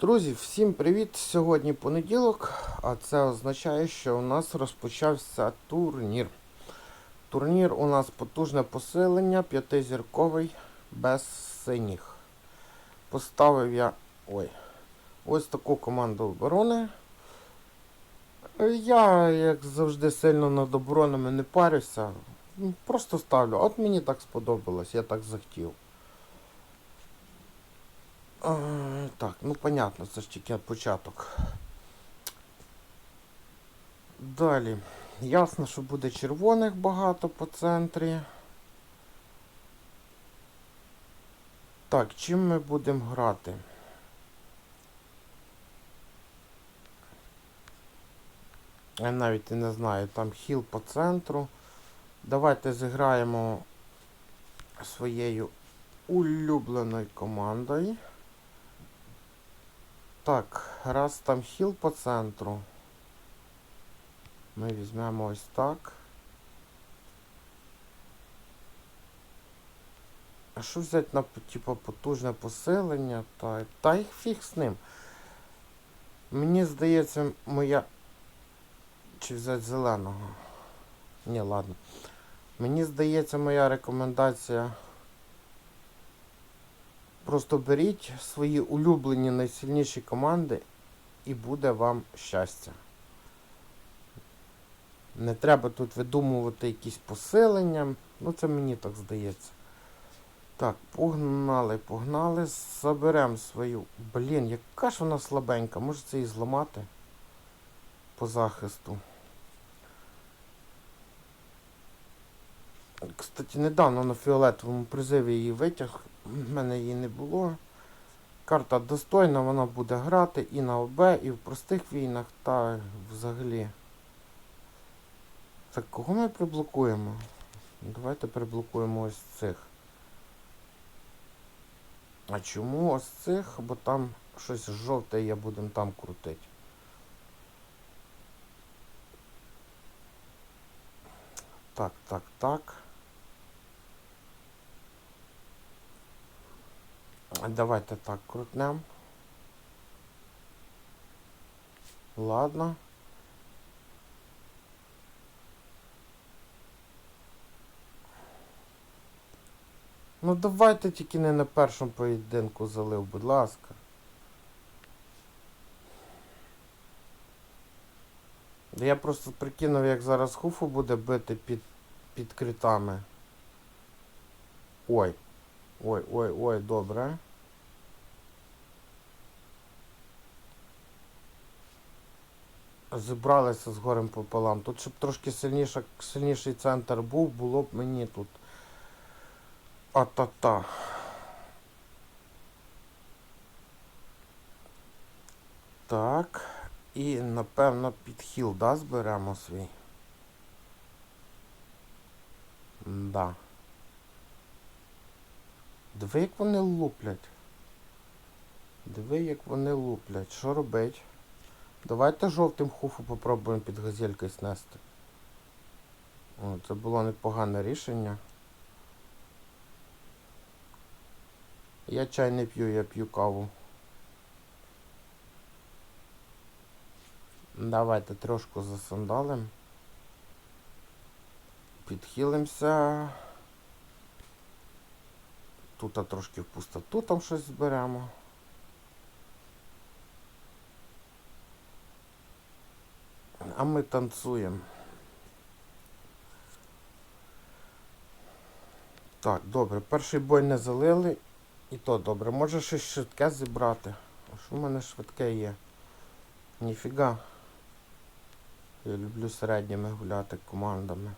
Друзі, всім привіт! Сьогодні понеділок, а це означає, що у нас розпочався турнір. Турнір у нас потужне посилення, п'ятизірковий, без синіх. Поставив я ой, ось таку команду оборони. Я, як завжди, сильно над оборонами не парюся. Просто ставлю. От мені так сподобалось, я так захотів. Так, ну понятно, це ж тільки початок. Далі. Ясно, що буде червоних багато по центрі. Так, чим ми будемо грати? Я навіть і не знаю, там хіл по центру. Давайте зіграємо своєю улюбленою командою. Так, раз там хіл по центру. Ми візьмемо ось так. А що взяти на типу, потужне посилення? Та, та їх фіг з ним. Мені здається, моя. Чи взяти зеленого? Ні, ладно. Мені здається, моя рекомендація. Просто беріть свої улюблені найсильніші команди і буде вам щастя. Не треба тут видумувати якісь посилення. Ну це мені так здається. Так, погнали, погнали. Заберемо свою. Блін, яка ж вона слабенька. Може це і зламати по захисту. Кстати, недавно на фіолетовому призиві її витяг. У мене її не було. Карта достойна, вона буде грати і на ОБ, і в простих війнах, та взагалі. Так, кого ми приблокуємо? Давайте приблокуємо ось цих. А чому ось цих? Бо там щось жовте я будемо там крутити. Так, так, так. Давайте так крутнем. Ладно. Ну давайте тільки не на першому поєдинку залив, будь ласка. Я просто прикинув, як зараз хуфу буде бити під, під критами. Ой. Ой, ой, ой, добре. Зібралися з горем пополам. Тут, щоб трошки сильніше, сильніший центр був, було б мені тут. А-та-та. Так. І напевно підхіл, да, зберемо свій. Да. Диви, як вони луплять. Диви, як вони луплять. Що робить? Давайте жовтим хуфу попробуємо під газелькою снести. О, це було непогане рішення. Я чай не п'ю, я п'ю каву. Давайте трошку засандалим. Підхилимося. Тут трошки в пустоту там щось зберемо. А ми танцюємо. Так, добре, перший бой не залили. І то добре. Може щось швидке зібрати. А що в мене швидке є? Ніфіга. Я люблю середніми гуляти командами.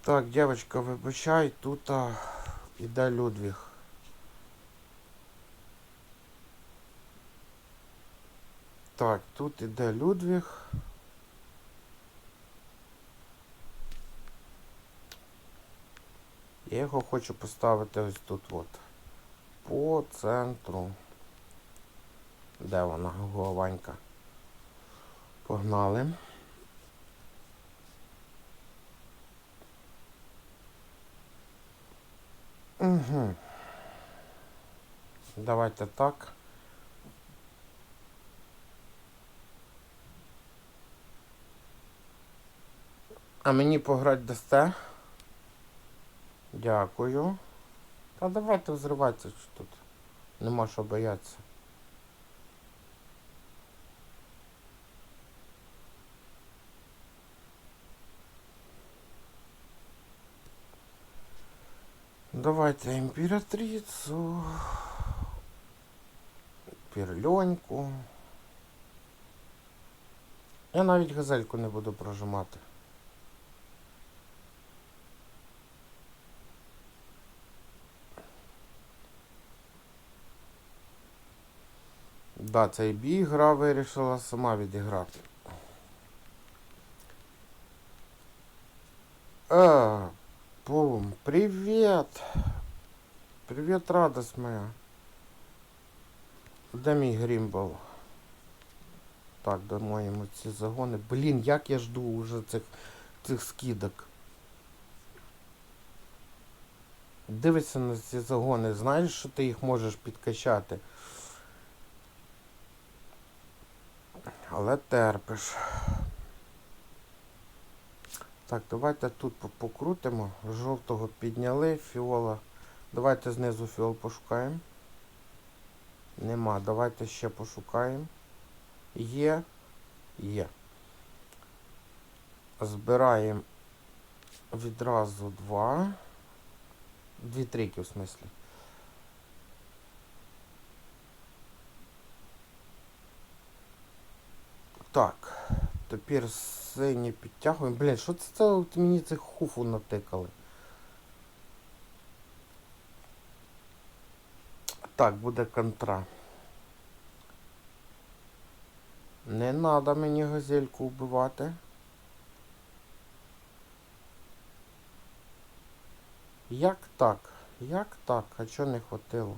Так, дівчинка, вибачай, тут іде Людвіг. Так, тут іде Людвіг. Я його хочу поставити ось тут от. По центру. Де вона, голованька? Погнали. Угу. Давайте так. А мені пограти дасте? Дякую. Та давайте взриватися що тут. Нема що боятися. Давайте імператрицю. Перльоньку. Я навіть газельку не буду прожимати. Да, цей бій гра вирішила сама відіграти. А, бум, привет! Привет, радость моя. Де мій грімбл? Так, дамо йому ці загони. Блін, як я жду уже цих, цих скидок. Дивися на ці загони, знаєш, що ти їх можеш підкачати. Але терпиш. Так, давайте тут покрутимо. Жовтого підняли, фіола. Давайте знизу фіол пошукаємо. Нема. Давайте ще пошукаємо. Є. Є. Збираємо відразу два. Дві трійки в смислі. Так. Тепер сині підтягуємо. Блін, що це, це мені цих хуфу натикали? Так, буде контра. Не надо мені газельку вбивати. Як так? Як так? А чого не хватило?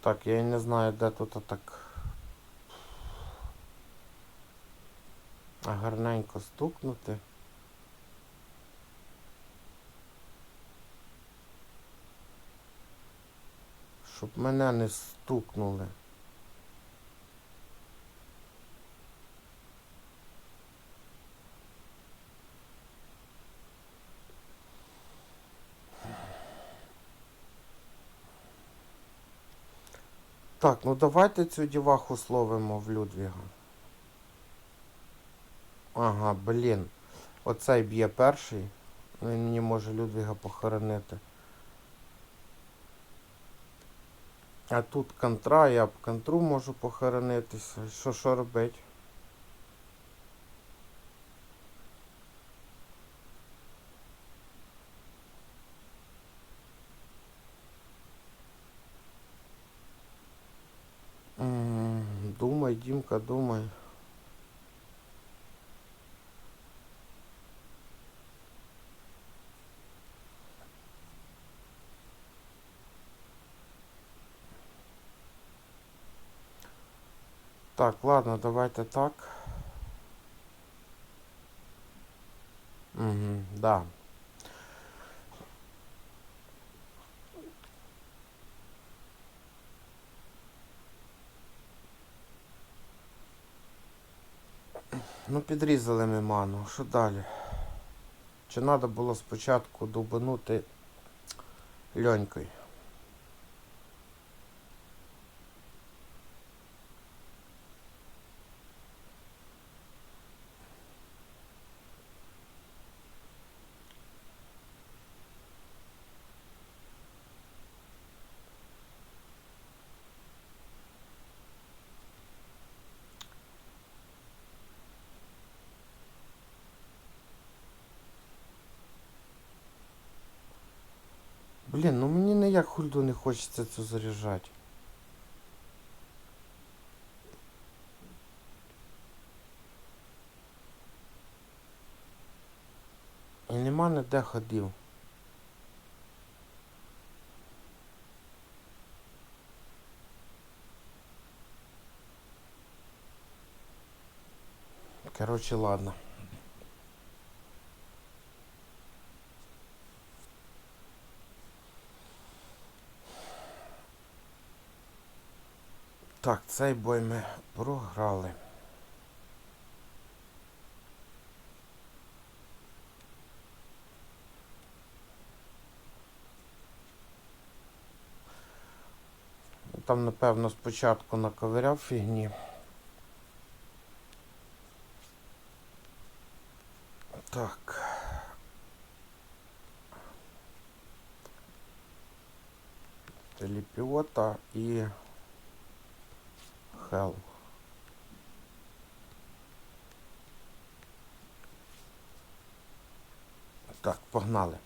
Так, я не знаю, де тут так. Гарненько стукнути. Щоб мене не стукнули. Так, ну давайте цю діваху словимо в Людвіга. Ага, блін. Оцей б'є перший. Ну, Він мені може Людвіга похоронити. А тут контра, я б контру можу похоронитися. Що що робить? Дімка, думай. Так, ладно, давайте так. Угу, да. Ну, підрізали ми ману. Що далі? Чи треба було спочатку добинути льонькою? Блін, ну мені ніяк хульду не хочеться цю заряджати. І нема ніде ходів. Короче, ладно. Так, цей бой ми програли. Там, напевно, спочатку наковиряв фігні. Так. Телепіота і Хел. Так, погнали.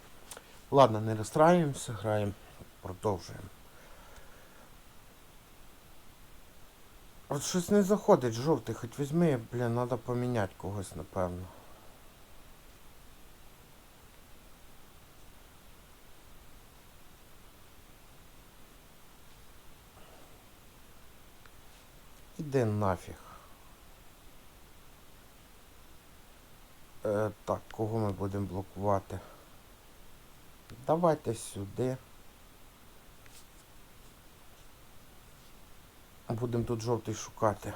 Ладно, не розстраюємося, граємо, продовжуємо. От щось не заходить жовтий, хоч візьми, блін, треба поміняти когось, напевно. Іди нафіг. Е, так, кого ми будемо блокувати? Давайте сюди. Будемо тут жовтий шукати.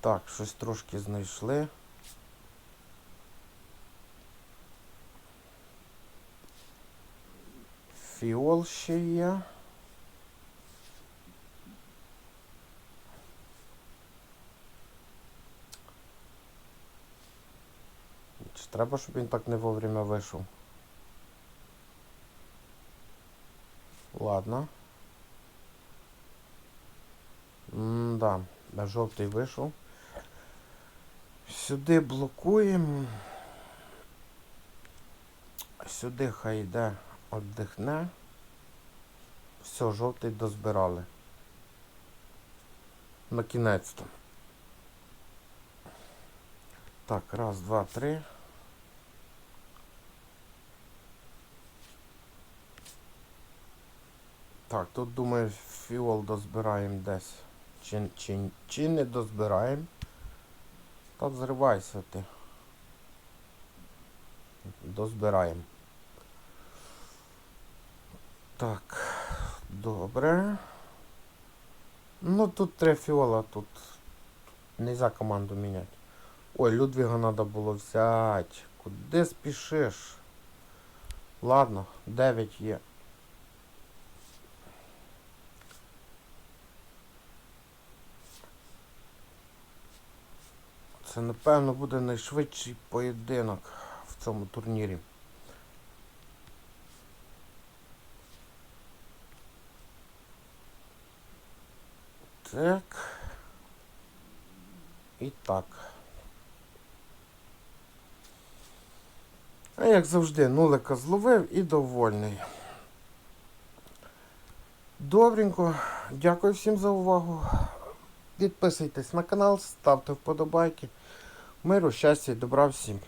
Так, щось трошки знайшли. Фіол ще є. Треба, щоб він так не вовремя вийшов? Ладно. М-да, жовтий вийшов. Сюди блокуємо. Сюди хай йде, віддихне. Все, жовтий дозбирали. На кінець-то. Так, раз, два, три. Так, тут думаю, фіол дозбираємо десь. Чи, чи, чи не дозбираємо. Та зривайся ти. Дозбираємо. Так, добре. Ну тут три фіола, тут нельзя команду міняти. Ой, Людвіга треба було взяти. Куди спішиш? Ладно, 9 є. Це, напевно, буде найшвидший поєдинок в цьому турнірі. Так. І так. А як завжди, нулика зловив і довольний. Добренько. Дякую всім за увагу. Підписуйтесь на канал, ставте вподобайки. Миру, щастя і добра всім.